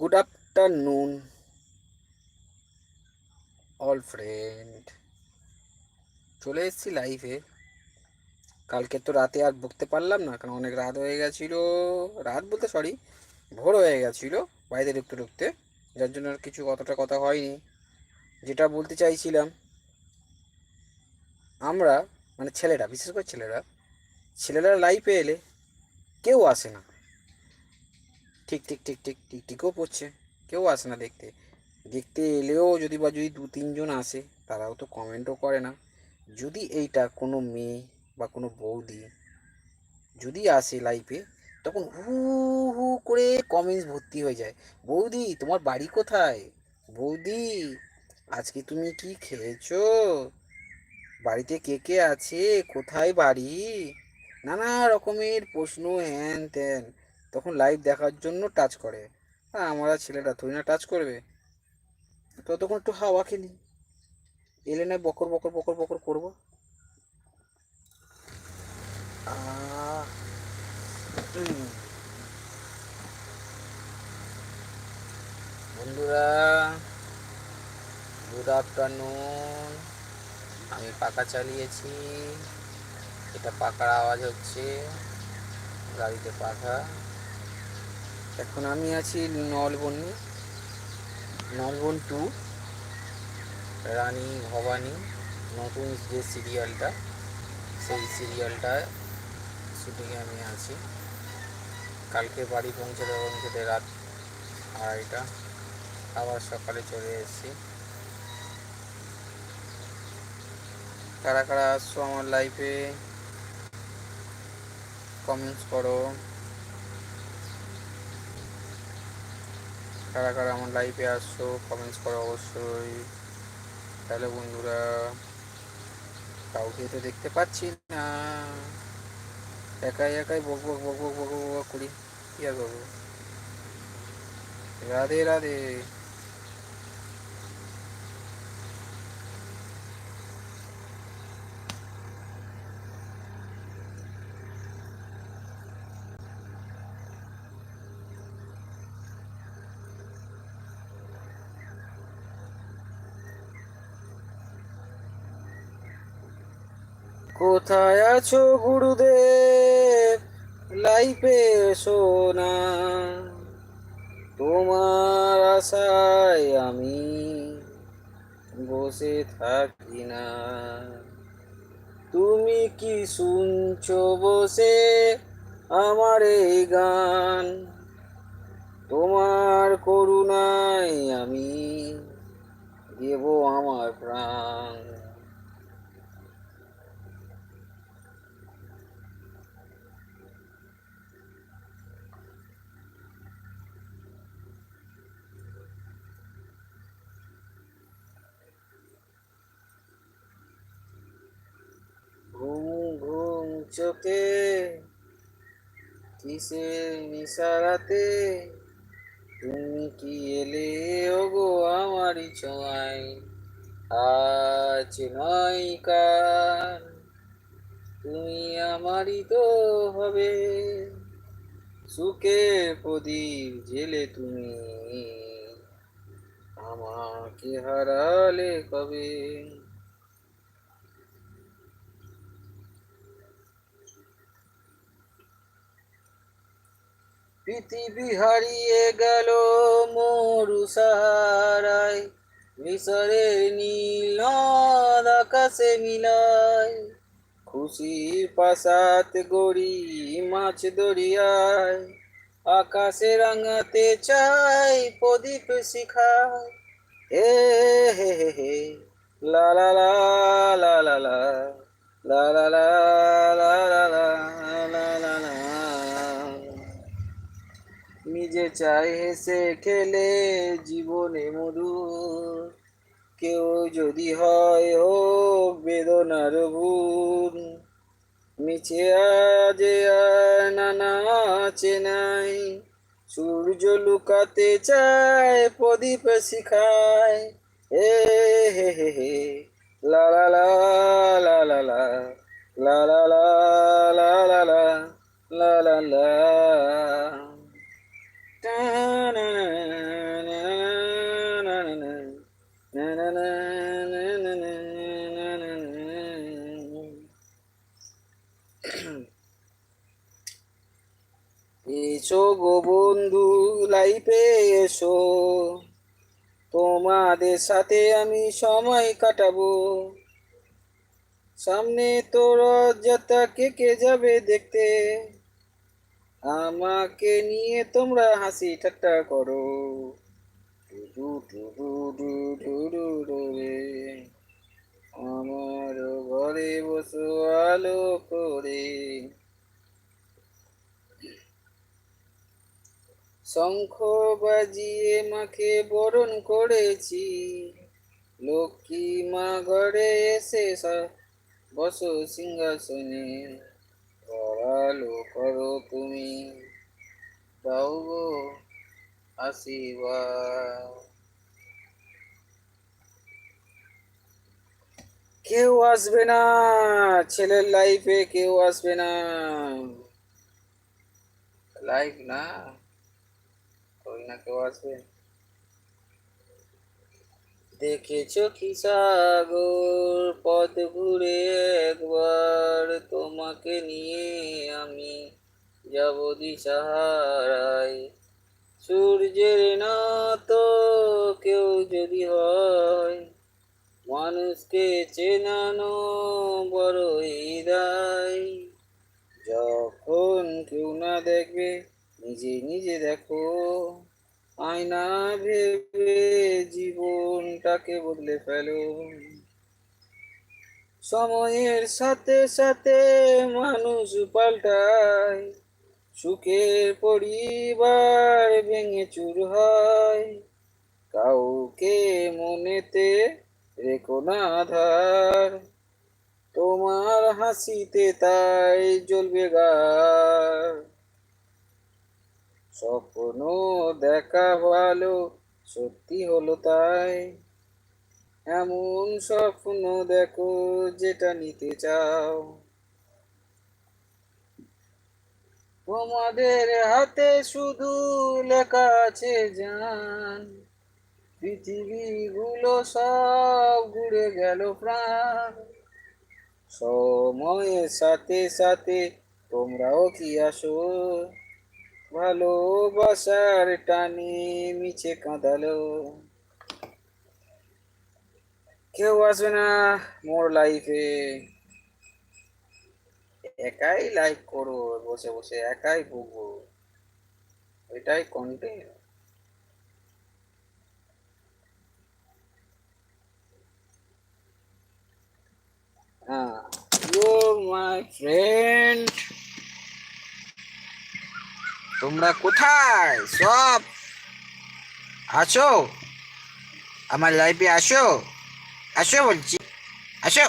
Good afternoon all friend চলে এসেছি লাইভে কালকে তো রাতে আর বকতে পারলাম না, কারণ অনেক রাত হয়ে গেছিল। রাত বলতে সরি ভোর হয়ে গেছিল, বাইরে ঢুকতে ঢুকতে, যার জন্য আর কিছু অতটা কথা হয়নি। যেটা বলতে চাইছিলাম, আমরা মানে ছেলেরা, বিশেষ করে ছেলেরা ছেলেরা লাইফে এলে কেউ আসে না। ঠিক ঠিক ঠিক ঠিক ঠিক ঠিকও পড়ছে। কেউ আসে না দেখতে। দেখতে এলেও যদি বা যদি দু, তিনজন আসে, তারাও তো কমেন্টও করে না। যদি এইটা কোনো মেয়ে বা কোনো বৌদি যদি আসে লাইফে তখন হু হু করে কমেন্টস ভর্তি হয়ে যায়। বৌদি, তোমার বাড়ি কোথায়? বৌদি, আজকে তুমি কি খেয়েছো? বাড়িতে কে কে আছে? কোথায় বাড়ি? নানা রকমের প্রশ্ন, হ্যান ত্যান। তখন লাইভ দেখার জন্য টাচ করে। আর আমরা ছেলেটা, তুই না টাচ করবে? ততক্ষণ একটু হাওয়া খেলি। এলে না বকর বকর বকর বকর করব। বন্ধুরা গুড আফটারনুন আমি পাকা চালিয়েছি। এটা পাকার আওয়াজ হচ্ছে। গাড়িতে পাখা। এখন আমি আছি নলবনে, নলবন টু, রানী ভবানী, নতুন যে সিরিয়ালটা, সেই সিরিয়ালটা শুটিংয়ে আমি আছি। কালকে বাড়ি পৌঁছতে পৌঁছতে রাত আড়াইটা, আবার সকালে চলে এসেছি। কারা কারা আসছো আমার লাইফে কমেন্টস করো। কারা কারা আমার লাইফে আসছো কমেন্টস করো অবশ্যই। তাহলে বন্ধুরা, কাউকে তো দেখতে পাচ্ছি না। একাই একাই বক বক বক বক বক বক করি। কি আর করব রাধে রাধে। কোথায় আছো গুরুদেব? লাইফে এসো না। তোমার আশায় আমি বসে থাকি না। তুমি কি শুনছো বসে আমার এই গান? তোমার করুণায় আমি দেব আমার প্রাণ। চোখে কিসের নিশারাতে? তুমি কি এলে? ওগো, আমারই ছোঁয়ায়। আজ নয় কাল। তুমি আমারই তো হবে। সুখে প্রদীপ জেলে তুমি। আমাকে হারালে কবে? পৃথিবী হারিয়ে গেল মরু সাহারায় মিশরের নীল আকাশে মিলায় খুশির পাশাত গড়ি মাছ দরিয়ায় আকাশে রাঙাতে চাই প্রদীপ শিখায় হে হে হে হে লা লা লা লা লা লা লা লা লা লা লা লা লা নিজে চাই হেসে খেলে জীবনে মধুর কেউ যদি হয় হোক বেদনার ভুল মিছে আজ আর নানা চেনাই সূর্য লুকাতে চায় প্রদীপ শিখায় হে হে হে হে লা লা লা লা লা লা লা লা লা লা লা লা লা লা এসো গো বন্ধু লাইফে এসো। তোমাদের সাথে আমি সময় কাটাবো। সামনে তো রথযাত্রা কে কে যাবে দেখতে। আমাকে নিয়ে তোমরা হাসি ঠাট্টা করো। আমার ঘরে বসো আলো করে। শঙ্খ বাজিয়ে মাকে বরণ করেছি। লক্ষ্মী মা ঘরে এসে বসো সিংহাসনে। করালো করো তুমি। দাও গো। আশীর্বাদ কেউ আসবে না, ছেলের লাইফে কেউ আসবে না। লাইফ না ওই না কেউ আসবে। দেখেছ কি সাগর, পথ ঘুরে একবার তোমাকে নিয়ে আমি যাব দিশাহারায়। সূর্যের না তো কেউ যদি হয়, মানুষকে চেনানো বড়ই দায় যখন কেউ না দেখবে, নিজে নিজে দেখো। আয়না ভেবে জীবনটাকে বদলে ফেলো। সময়ের সাথে সাথে মানুষ পাল্টায়। সুখের পরিবার ভেঙে চুর হয়। কাউকে মনেতে রেখো না আধার তোমার হাসিতে তাই জ্বলবে গার। স্বপ্ন দেখা ভালো, সত্যি হলো তাই। এমন স্বপ্ন দেখো যেটা নিতে চাও। তোমাদের হাতে শুধু লেখা আছে জান। পৃথিবীগুলো সব ঘুরে গেল প্রাণ। সময়ের সাথে সাথে তোমরাও কি আসো? ভালোবাসার টানে মিছে কাঁদালো। কেউ আসবে না মোর লাইফে একাই লাইফ করো, বসে বসে একাই ভুগবো এটাই কন্টেন্ট হ্যাঁ ফ্রেন্ড তোমরা কোথায়? সব আছো আমার লাইফে আসো। আসো বলছি। আসো।